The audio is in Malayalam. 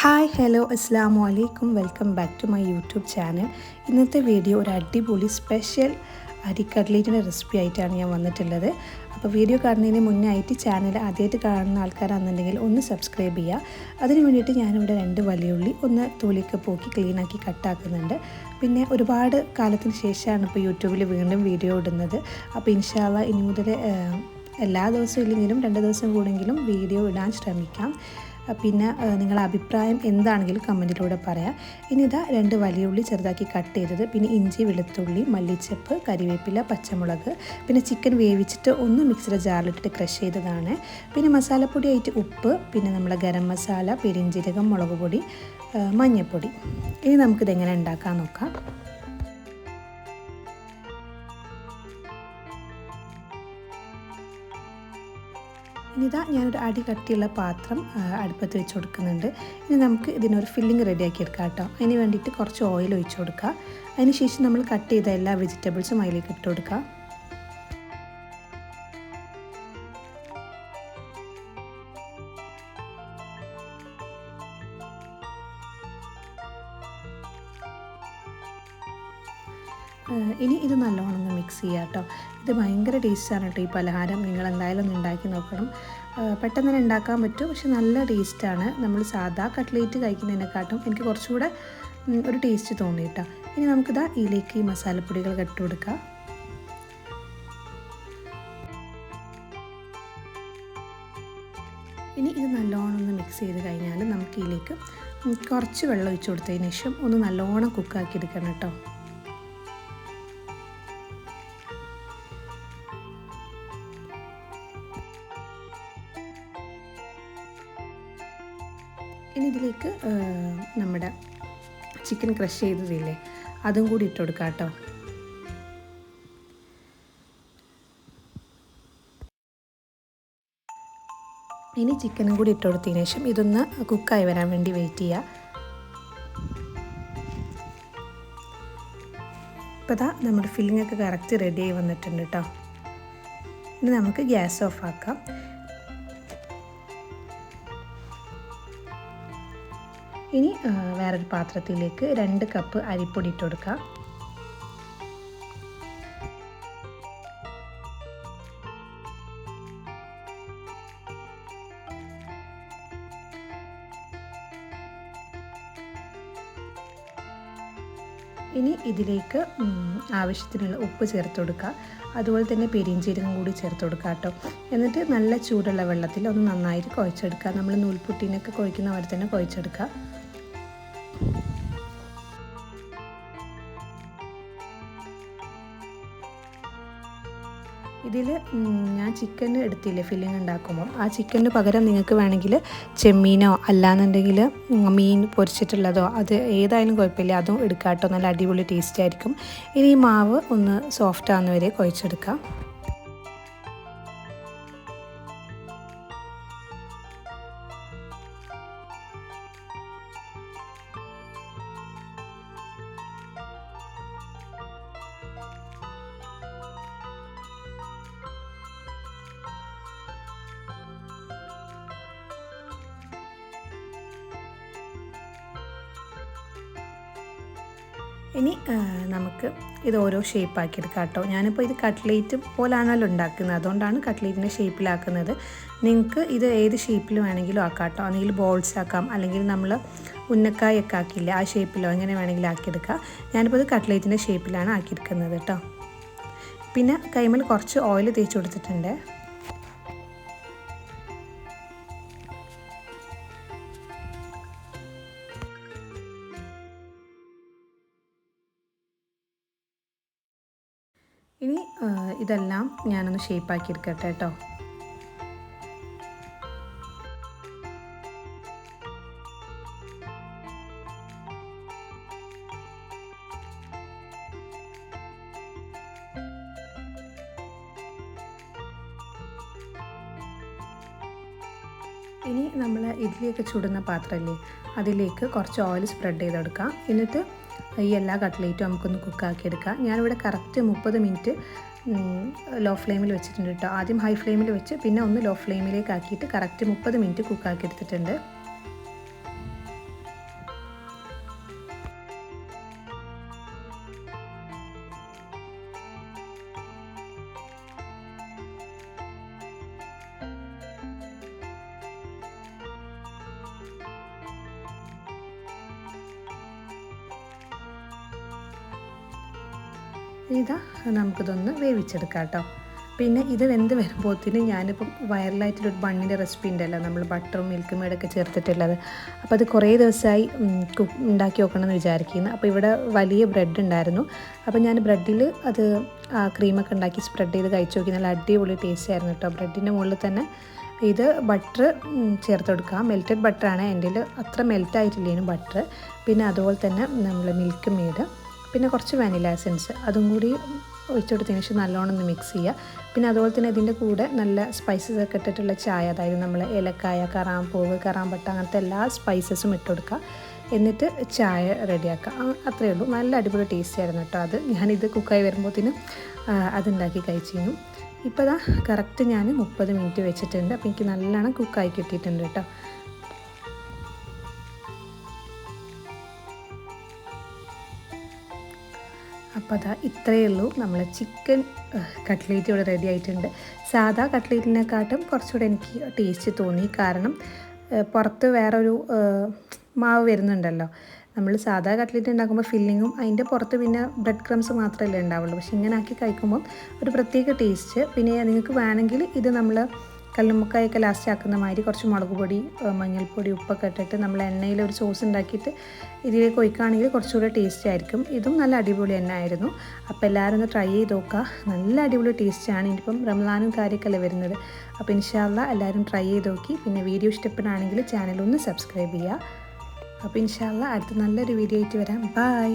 ഹായ് ഹലോ അസ്സാമു അലൈക്കും welcome back to my YouTube channel ഇന്നത്തെ വീഡിയോ ഒരു അടിപൊളി സ്പെഷ്യൽ അരി കട്ട്ലേറ്റിന്റെ റെസിപ്പി ആയിട്ടാണ് ഞാൻ വന്നിട്ടുള്ളത്. അപ്പോൾ വീഡിയോ കാണുന്നതിന് മുന്നേ ആയിട്ട് ചാനൽ ആദ്യമായിട്ട് കാണുന്ന ആൾക്കാരാണെന്നുണ്ടെങ്കിൽ ഒന്ന് സബ്സ്ക്രൈബ് ചെയ്യുക. അതിന് വേണ്ടിയിട്ട് ഞാനിവിടെ രണ്ട് വലിയുള്ളി ഒന്ന് തൊലിയൊക്കെ പോക്കി ക്ലീനാക്കി കട്ടാക്കുന്നുണ്ട് പിന്നെ ഒരുപാട് കാലത്തിന് ശേഷമാണ് ഇപ്പോൾ യൂട്യൂബിൽ വീണ്ടും വീഡിയോ ഇടുന്നത്. അപ്പോൾ ഇൻഷാല്ല ഇനി മുതൽ എല്ലാ ദിവസവും ഇല്ലെങ്കിലും രണ്ട് ദിവസം കൂടെങ്കിലും വീഡിയോ ഇടാൻ ശ്രമിക്കാം. പിന്നെ നിങ്ങളുടെ അഭിപ്രായം എന്താണെങ്കിലും കമന്റിലൂടെ പറയാം. ഇനി ഇതാ രണ്ട് വലിയ ഉള്ളി ചെറുതാക്കി കട്ട് ചെയ്തത്. പിന്നെ ഇഞ്ചി വെളുത്തുള്ളി മല്ലിച്ചപ്പ് കരിവേപ്പില പച്ചമുളക്. പിന്നെ ചിക്കൻ വേവിച്ചിട്ട് ഒന്ന് മിക്സിയുടെ ജാറിലിട്ടിട്ട് ക്രഷ് ചെയ്തതാണ്. പിന്നെ മസാലപ്പൊടിയായിട്ട് ഉപ്പ് പിന്നെ നമ്മുടെ ഗരം മസാല പെരിഞ്ചീരകം മുളക് പൊടി മഞ്ഞൾപ്പൊടി ഇനി നമുക്കിത് എങ്ങനെ ഉണ്ടാക്കാൻ നോക്കാം. ഇനിതാ ഞാനൊരു അടി കട്ടിയുള്ള പാത്രം അടുപ്പത്ത് വെച്ച് കൊടുക്കുന്നുണ്ട്. ഇനി നമുക്ക് ഇതിനൊരു ഫില്ലിങ് റെഡിയാക്കി എടുക്കാം കേട്ടോ. അതിന് വേണ്ടിയിട്ട് കുറച്ച് ഓയിൽ ഒഴിച്ച് കൊടുക്കുക അതിന് ശേഷം നമ്മൾ കട്ട് ചെയ്ത എല്ലാ വെജിറ്റബിൾസും അതിലേക്ക് ഇട്ട് കൊടുക്കുക ഇനി ഇത് നല്ലോണം ഒന്ന് മിക്സ് ചെയ്യുക കേട്ടോ. ഇത് ഭയങ്കര ടേസ്റ്റാണ് കേട്ടോ ഈ പലഹാരം. നിങ്ങൾ എന്തായാലും ഒന്ന് ഉണ്ടാക്കി നോക്കണം. പെട്ടെന്ന് തന്നെ ഉണ്ടാക്കാൻ പറ്റും. പക്ഷെ നല്ല ടേസ്റ്റാണ് നമ്മൾ സാധാ കട്ട്ലേറ്റ് കഴിക്കുന്നതിനെക്കാട്ടും എനിക്ക് കുറച്ചുകൂടെ ഒരു ടേസ്റ്റ് തോന്നി കേട്ടോ. ഇനി നമുക്കിതാ ഇതിലേക്ക് ഈ മസാലപ്പൊടികൾ കെട്ടുകൊടുക്കാം കൊടുക്കാം. ഇനി ഇത് നല്ലോണം ഒന്ന് മിക്സ് ചെയ്ത് കഴിഞ്ഞാൽ നമുക്ക് ഇതിലേക്ക് കുറച്ച് വെള്ളം ഒഴിച്ച് കൊടുത്തതിന് ശേഷം ഒന്ന് നല്ലോണം കുക്കാക്കി എടുക്കണം കേട്ടോ. ഇതിലേക്ക് നമ്മുടെ ചിക്കൻ ക്രഷ് ചെയ്തതില്ലേ? അതും കൂടി ഇട്ട് കൊടുക്കാം കേട്ടോ ഇനി ചിക്കനും കൂടി ഇട്ട് കൊടുത്തതിന് ശേഷം ഇതൊന്ന് കുക്കായി വരാൻ വേണ്ടി വെയിറ്റ് ചെയ്യുക ഇപ്പോൾ ദാ നമ്മുടെ ഫില്ലിംഗ് ഒക്കെ കറക്റ്റ് റെഡി ആയി വന്നിട്ടുണ്ട് കേട്ടോ ഇനി നമുക്ക് ഗ്യാസ് ഓഫ് ആക്കാം. ഇനി വേറൊരു പാത്രത്തിലേക്ക് രണ്ട് കപ്പ് അരിപ്പൊടി ഇട്ട് ഇനി ഇതിലേക്ക് ആവശ്യത്തിനുള്ള ഉപ്പ് ചേർത്ത് കൊടുക്കുക അതുപോലെ തന്നെ പെരിഞ്ചീരകം കൂടി ചേർത്ത് കൊടുക്കുക കേട്ടോ. എന്നിട്ട് നല്ല ചൂടുള്ള വെള്ളത്തിൽ ഒന്ന് നന്നായിട്ട് കുഴച്ചെടുക്കുക നമ്മൾ നൂൽപുട്ടിനൊക്കെ കുഴക്കുന്ന പോലെ തന്നെ കുഴച്ചെടുക്കുക ഇതിൽ ഞാൻ ചിക്കൻ എടുത്തില്ലേ ഫില്ലിങ് ഉണ്ടാക്കുമ്പോൾ ആ ചിക്കന് പകരം നിങ്ങൾക്ക് വേണമെങ്കിൽ ചെമ്മീനോ അല്ലാന്നുണ്ടെങ്കിൽ മീൻ പൊരിച്ചിട്ടുള്ളതോ അത് ഏതായാലും കുഴപ്പമില്ല. അതും എടുക്കാട്ടോ. നല്ല അടിപൊളി ടേസ്റ്റ് ആയിരിക്കും. ഇനി ഈ മാവ് ഒന്ന് സോഫ്റ്റ് ആവുന്ന വരെ കുഴച്ചെടുക്കാം. ഇനി നമുക്ക് ഇത് ഓരോ ഷേപ്പാക്കി എടുക്കാം കേട്ടോ. ഞാനിപ്പോൾ ഇത് കട്ട്ലേറ്റ് പോലാണല്ലോ ഉണ്ടാക്കുന്നത്. അതുകൊണ്ടാണ് കട്ട്ലേറ്റിന്റെ ഷേപ്പിലാക്കുന്നത്. നിങ്ങൾക്ക് ഇത് ഏത് ഷേപ്പിൽ വേണമെങ്കിലും ആക്കാം കേട്ടോ. അല്ലെങ്കിൽ ബോൾസ് ആക്കാം. അല്ലെങ്കിൽ നമ്മൾ ഉന്നക്കായൊക്കെ ആക്കില്ല ആ ഷേപ്പിലോ എങ്ങനെ വേണമെങ്കിലും ആക്കിയെടുക്കാം. ഞാനിപ്പോൾ ഇത് കട്ട്ലേറ്റിന്റെ ഷേപ്പിലാണ് ആക്കിയെടുക്കുന്നത് കേട്ടോ. പിന്നെ കൈമൽ കുറച്ച് ഓയിൽ തേച്ച് കൊടുത്തിട്ടുണ്ട്. ഇനി ഇതെല്ലാം ഞാനൊന്ന് ഷേപ്പാക്കി എടുക്കട്ടെ കേട്ടോ. ഇനി നമ്മൾ ഇഡ്ഡലിയൊക്കെ ചുടുന്ന പാത്രമല്ലേ അതിലേക്ക് കുറച്ച് ഓയിൽ സ്പ്രെഡ് ചെയ്തെടുക്കാം. എന്നിട്ട് ഈ എല്ലാ കട്ട്ലേറ്റും നമുക്കൊന്ന് കുക്കാക്കി എടുക്കാം. ഞാനിവിടെ കറക്റ്റ് മുപ്പത് മിനിറ്റ് ലോ ഫ്ലെയിമിൽ വെച്ചിട്ടുണ്ട് കേട്ടോ ആദ്യം ഹൈ ഫ്ലെയിമിൽ വെച്ച് പിന്നെ ഒന്ന് ലോ ഫ്ലെയിമിലേക്ക് ആക്കിയിട്ട് കറക്റ്റ് മുപ്പത് മിനിറ്റ് കുക്കാക്കി എടുത്തിട്ടുണ്ട്. ഇതാ നമുക്കിതൊന്ന് വേവിച്ചെടുക്കാം കേട്ടോ. പിന്നെ ഇത് വെന്ത് വരുമ്പോഴത്തേന് ഞാനിപ്പം വൈറലായിട്ടുള്ളൊരു ബണ്ണിന്റെ റെസിപ്പി ഉണ്ടല്ലോ നമ്മൾ ബട്ടറും മിൽക്ക് മേടൊക്കെ ചേർത്തിട്ടുള്ളത്. അപ്പോൾ അത് കുറേ ദിവസമായി കുക്ക് ഉണ്ടാക്കി നോക്കണമെന്ന് വിചാരിക്കുന്നു. അപ്പോൾ ഇവിടെ വലിയ ബ്രെഡ് ഉണ്ടായിരുന്നു. അപ്പോൾ ഞാൻ ബ്രെഡിൽ അത് ക്രീമൊക്കെ ഉണ്ടാക്കി സ്പ്രെഡ് ചെയ്ത് കഴിച്ചു നോക്കി. നല്ല അടിപൊളി ടേസ്റ്റ് ആയിരുന്നു കേട്ടോ. ബ്രെഡിന്റെ മുകളിൽ തന്നെ ഇത് ബട്ടർ ചേർത്ത് കൊടുക്കുക മെൽറ്റഡ് ബട്ടറാണ് എന്റെ അത്ര മെൽറ്റ് ആയിട്ടില്ലേനും ബട്ടർ പിന്നെ അതുപോലെ തന്നെ നമ്മൾ മിൽക്ക് മെയ്ഡ് പിന്നെ കുറച്ച് വാനില എസൻസ് അതും കൂടി ഒഴിച്ചെടുത്തതിന് ശേഷം നല്ലോണം ഒന്ന് മിക്സ് ചെയ്യുക. പിന്നെ അതുപോലെ തന്നെ ഇതിന്റെ കൂടെ നല്ല സ്പൈസസ് ഒക്കെ ഇട്ടിട്ടുള്ള ചായ അതായത് നമ്മൾ ഏലക്കായ കറാമ്പൂവ് കറാമ്പട്ട അങ്ങനത്തെ എല്ലാ സ്പൈസസും ഇട്ട് കൊടുക്കുക എന്നിട്ട് ചായ റെഡിയാക്കുക. അത്രയേ ഉള്ളൂ. നല്ല അടിപൊളി ടേസ്റ്റ് ആയിരുന്നു കേട്ടോ അത്. ഞാനിത് കുക്കായി വരുമ്പോഴത്തേനും അതുണ്ടാക്കി കഴിച്ചിരുന്നു. ഇപ്പോൾ ഇതാ കറക്റ്റ് ഞാൻ മുപ്പത് മിനിറ്റ് വെച്ചിട്ടുണ്ട്. അപ്പോൾ എനിക്ക് നല്ലോണം കുക്കായി കിട്ടിയിട്ടുണ്ട് കേട്ടോ. അപ്പോൾ അതാ ഇത്രയേ ഉള്ളൂ. നമ്മൾ ചിക്കൻ കട്ട്ലേറ്റ് ഇവിടെ റെഡി ആയിട്ടുണ്ട്. സാധാ കട്ട്ലേറ്റിനെക്കാട്ടും കുറച്ചുകൂടെ എനിക്ക് ടേസ്റ്റ് തോന്നി. കാരണം പുറത്ത് വേറൊരു മാവ് വരുന്നുണ്ടല്ലോ. നമ്മൾ സാധാ കട്ട്ലേറ്റ് ഉണ്ടാക്കുമ്പോൾ ഫില്ലിങ്ങും അതിന്റെ പുറത്ത് പിന്നെ ബ്രെഡ് ക്രംസ് മാത്രമല്ലേ ഉണ്ടാവുള്ളൂ. പക്ഷെ ഇങ്ങനെ ആക്കി കഴിക്കുമ്പോൾ ഒരു പ്രത്യേക ടേസ്റ്റ് പിന്നെ നിങ്ങൾക്ക് വേണമെങ്കിൽ ഇത് നമ്മൾ കല്ലുമ്മക്കായൊക്കെ ലാസ്റ്റ് ആക്കുന്ന മാതിരി കുറച്ച് മുളക് പൊടി മഞ്ഞൾപ്പൊടി ഉപ്പൊക്കെ ഇട്ടിട്ട് നമ്മൾ എണ്ണയിൽ ഒരു സോസ് ഉണ്ടാക്കിയിട്ട് ഇതിലേക്ക് ഒഴിക്കുകയാണെങ്കിൽ കുറച്ചുകൂടെ ടേസ്റ്റ് ആയിരിക്കും. ഇതും നല്ല അടിപൊളി എണ്ണ ആയിരുന്നു അപ്പോൾ എല്ലാവരും ഒന്ന് ട്രൈ ചെയ്ത് നോക്കുക. നല്ല അടിപൊളി ടേസ്റ്റാണ് ഇനിയിപ്പം റംലാനും കാര്യമൊക്കെ വരുന്നത്. അപ്പോൾ ഇൻഷാല്ല എല്ലാവരും ട്രൈ ചെയ്ത് നോക്കി. പിന്നെ വീഡിയോ ഇഷ്ടപ്പെടുകയാണെങ്കിൽ ചാനലൊന്ന് സബ്സ്ക്രൈബ് ചെയ്യുക. അപ്പോൾ ഇൻഷാല്ല അടുത്ത നല്ലൊരു വീഡിയോ ആയിട്ട് വരാം. ബൈ